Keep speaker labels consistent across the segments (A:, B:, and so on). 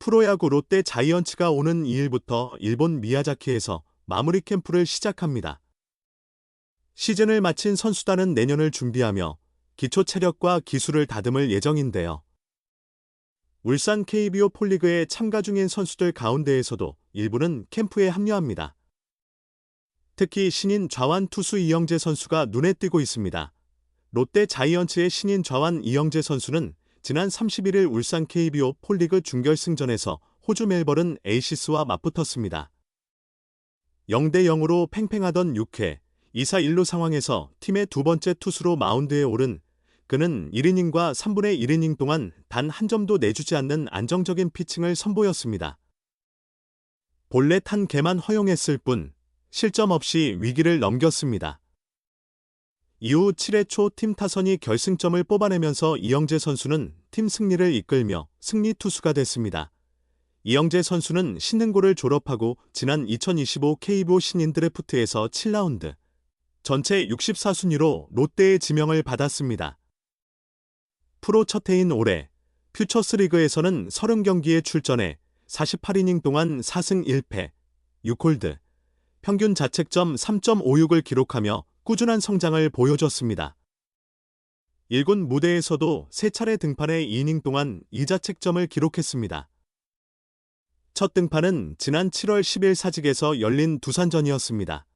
A: 프로야구 롯데 자이언츠가 오는 2일부터 일본 미야자키에서 마무리 캠프를 시작합니다. 시즌을 마친 선수단은 내년을 준비하며 기초 체력과 기술을 다듬을 예정인데요. 울산 KBO 폴리그에 참가 중인 선수들 가운데에서도 일부는 캠프에 합류합니다. 특히 신인 좌완 투수 이영재 선수가 눈에 띄고 있습니다. 롯데 자이언츠의 신인 좌완 이영재 선수는 지난 31일 울산 KBO 폴리그 준결승전에서 호주 멜버른 에이시스와 맞붙었습니다. 0대 0으로 팽팽하던 6회 2사 1루 상황에서 팀의 두 번째 투수로 마운드에 오른 그는 1이닝과 3분의 1이닝 동안 단 한 점도 내주지 않는 안정적인 피칭을 선보였습니다. 본래 탄 개만 허용했을 뿐 실점 없이 위기를 넘겼습니다. 이후 7회 초 팀 타선이 결승점을 뽑아내면서 이영재 선수는 팀 승리를 이끌며 승리 투수가 됐습니다. 이영재 선수는 신능고를 졸업하고 지난 2025 KBO 신인 드래프트에서 7라운드 전체 64순위로 롯데의 지명을 받았습니다. 프로 첫 해인 올해 퓨처스 리그에서는 30경기에 출전해 48이닝 동안 4승 1패, 6홀드, 평균 자책점 3.56을 기록하며 꾸준한 성장을 보여줬습니다. 1군 무대에서도 세 차례 등판해 2이닝 동안 2자책점을 기록했습니다. 첫 등판은 지난 7월 10일 사직에서 열린 두산전이었습니다.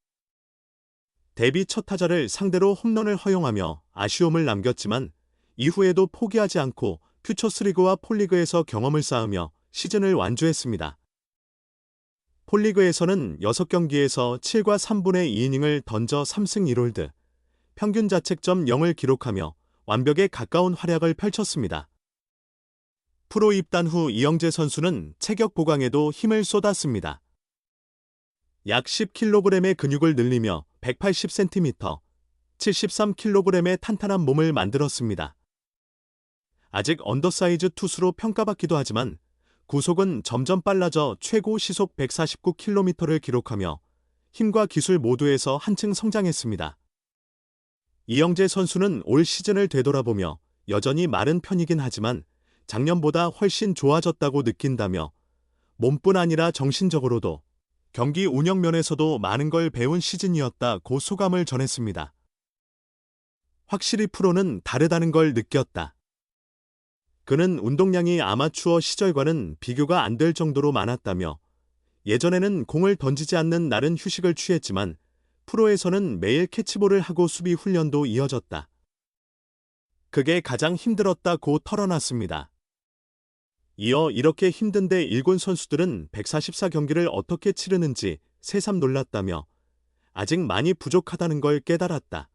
A: 데뷔 첫 타자를 상대로 홈런을 허용하며 아쉬움을 남겼지만 이후에도 포기하지 않고 퓨처스리그와 폴리그에서 경험을 쌓으며 시즌을 완주했습니다. 폴리그에서는 6경기에서 7과 3분의 2이닝을 던져 3승 1홀드, 평균 자책점 0을 기록하며 완벽에 가까운 활약을 펼쳤습니다. 프로 입단 후 이영재 선수는 체격 보강에도 힘을 쏟았습니다. 약 10kg의 근육을 늘리며 180cm, 73kg의 탄탄한 몸을 만들었습니다. 아직 언더사이즈 투수로 평가받기도 하지만 구속은 점점 빨라져 최고 시속 149km를 기록하며 힘과 기술 모두에서 한층 성장했습니다. 이영재 선수는 올 시즌을 되돌아보며 여전히 마른 편이긴 하지만 작년보다 훨씬 좋아졌다고 느낀다며 몸뿐 아니라 정신적으로도 경기 운영 면에서도 많은 걸 배운 시즌이었다고 소감을 전했습니다. 확실히 프로는 다르다는 걸 느꼈다. 그는 운동량이 아마추어 시절과는 비교가 안 될 정도로 많았다며 예전에는 공을 던지지 않는 날은 휴식을 취했지만 프로에서는 매일 캐치볼을 하고 수비 훈련도 이어졌다. 그게 가장 힘들었다고 털어놨습니다. 이어 이렇게 힘든데 일군 선수들은 144경기를 어떻게 치르는지 새삼 놀랐다며 아직 많이 부족하다는 걸 깨달았다.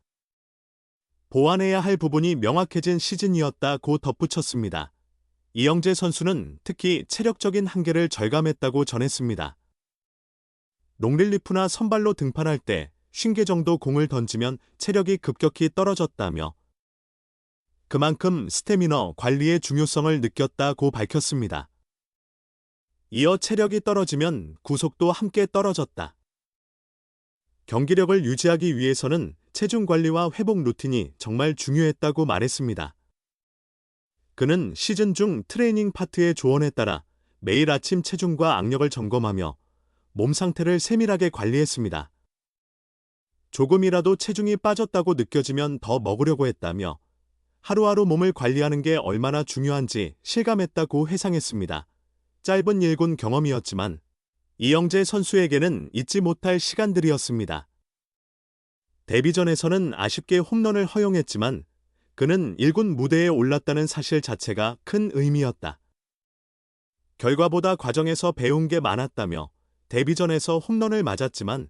A: 보완해야 할 부분이 명확해진 시즌이었다고 덧붙였습니다. 이영재 선수는 특히 체력적인 한계를 절감했다고 전했습니다. 롱릴리프나 선발로 등판할 때 50개 정도 공을 던지면 체력이 급격히 떨어졌다며 그만큼 스태미너 관리의 중요성을 느꼈다고 밝혔습니다. 이어 체력이 떨어지면 구속도 함께 떨어졌다. 경기력을 유지하기 위해서는 체중 관리와 회복 루틴이 정말 중요했다고 말했습니다. 그는 시즌 중 트레이닝 파트의 조언에 따라 매일 아침 체중과 악력을 점검하며 몸 상태를 세밀하게 관리했습니다. 조금이라도 체중이 빠졌다고 느껴지면 더 먹으려고 했다며 하루하루 몸을 관리하는 게 얼마나 중요한지 실감했다고 회상했습니다. 짧은 1군 경험이었지만 이영재 선수에게는 잊지 못할 시간들이었습니다. 데뷔전에서는 아쉽게 홈런을 허용했지만 그는 1군 무대에 올랐다는 사실 자체가 큰 의미였다. 결과보다 과정에서 배운 게 많았다며 데뷔전에서 홈런을 맞았지만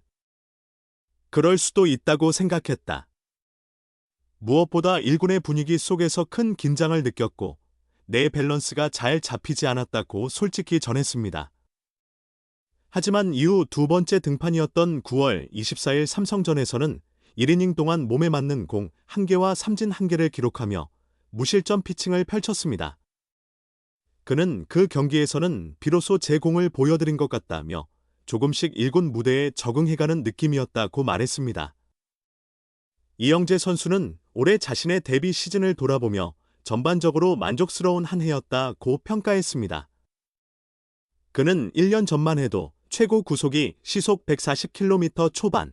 A: 그럴 수도 있다고 생각했다. 무엇보다 1군의 분위기 속에서 큰 긴장을 느꼈고 내 밸런스가 잘 잡히지 않았다고 솔직히 전했습니다. 하지만 이후 두 번째 등판이었던 9월 24일 삼성전에서는 1이닝 동안 몸에 맞는 공 1개와 삼진 1개를 기록하며 무실점 피칭을 펼쳤습니다. 그는 그 경기에서는 비로소 제 공을 보여드린 것 같다며 조금씩 1군 무대에 적응해가는 느낌이었다고 말했습니다. 이영재 선수는 올해 자신의 데뷔 시즌을 돌아보며 전반적으로 만족스러운 한 해였다고 평가했습니다. 그는 1년 전만 해도 최고 구속이 시속 140km 초반,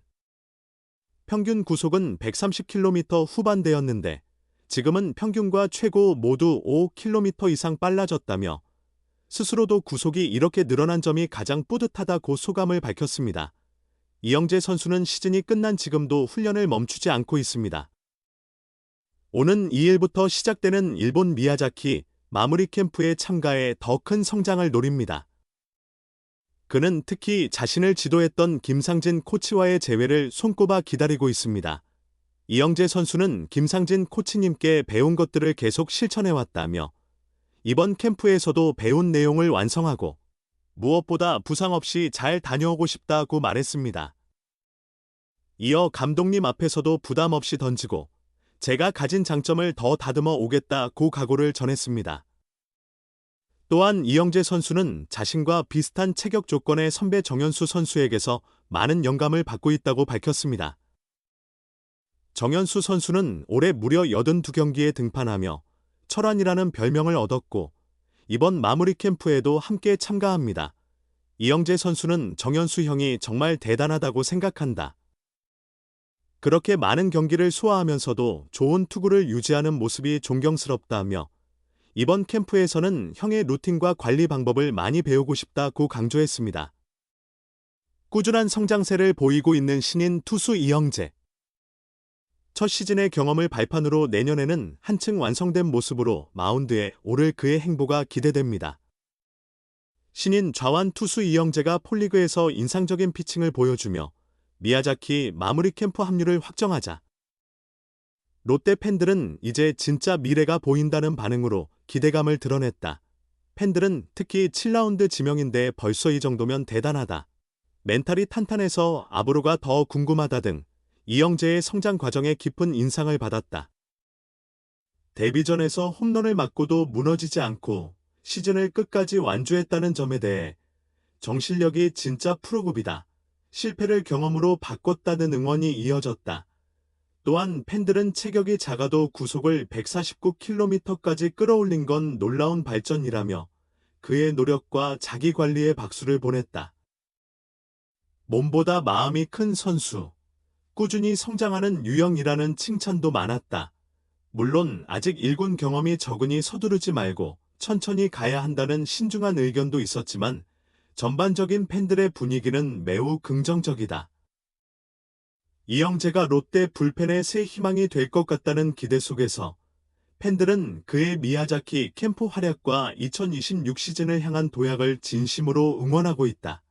A: 평균 구속은 130km 후반대였는데 지금은 평균과 최고 모두 5km 이상 빨라졌다며 스스로도 구속이 이렇게 늘어난 점이 가장 뿌듯하다고 소감을 밝혔습니다. 이영재 선수는 시즌이 끝난 지금도 훈련을 멈추지 않고 있습니다. 오는 2일부터 시작되는 일본 미야자키 마무리 캠프에 참가해 더 큰 성장을 노립니다. 그는 특히 자신을 지도했던 김상진 코치와의 재회를 손꼽아 기다리고 있습니다. 이영재 선수는 김상진 코치님께 배운 것들을 계속 실천해왔다며 이번 캠프에서도 배운 내용을 완성하고 무엇보다 부상 없이 잘 다녀오고 싶다고 말했습니다. 이어 감독님 앞에서도 부담 없이 던지고 제가 가진 장점을 더 다듬어 오겠다고 각오를 전했습니다. 또한 이영재 선수는 자신과 비슷한 체격 조건의 선배 정현수 선수에게서 많은 영감을 받고 있다고 밝혔습니다. 정현수 선수는 올해 무려 82경기에 등판하며 철환이라는 별명을 얻었고 이번 마무리 캠프에도 함께 참가합니다. 이영재 선수는 정현수 형이 정말 대단하다고 생각한다. 그렇게 많은 경기를 소화하면서도 좋은 투구를 유지하는 모습이 존경스럽다며 이번 캠프에서는 형의 루틴과 관리 방법을 많이 배우고 싶다고 강조했습니다. 꾸준한 성장세를 보이고 있는 신인 투수 이영재. 첫 시즌의 경험을 발판으로 내년에는 한층 완성된 모습으로 마운드에 오를 그의 행보가 기대됩니다. 신인 좌완 투수 이영재가 폴리그에서 인상적인 피칭을 보여주며 미야자키 마무리 캠프 합류를 확정하자 롯데 팬들은 이제 진짜 미래가 보인다는 반응으로 기대감을 드러냈다. 팬들은 특히 7라운드 지명인데 벌써 이 정도면 대단하다. 멘탈이 탄탄해서 앞으로가 더 궁금하다 등 이영재의 성장 과정에 깊은 인상을 받았다. 데뷔전에서 홈런을 맞고도 무너지지 않고 시즌을 끝까지 완주했다는 점에 대해 정실력이 진짜 프로급이다. 실패를 경험으로 바꿨다는 응원이 이어졌다. 또한 팬들은 체격이 작아도 구속을 149km까지 끌어올린 건 놀라운 발전이라며 그의 노력과 자기 관리에 박수를 보냈다. 몸보다 마음이 큰 선수, 꾸준히 성장하는 유형이라는 칭찬도 많았다. 물론 아직 일군 경험이 적으니 서두르지 말고 천천히 가야 한다는 신중한 의견도 있었지만 전반적인 팬들의 분위기는 매우 긍정적이다. 이영재가 롯데 불펜의 새 희망이 될 것 같다는 기대 속에서 팬들은 그의 미야자키 캠프 활약과 2026 시즌을 향한 도약을 진심으로 응원하고 있다.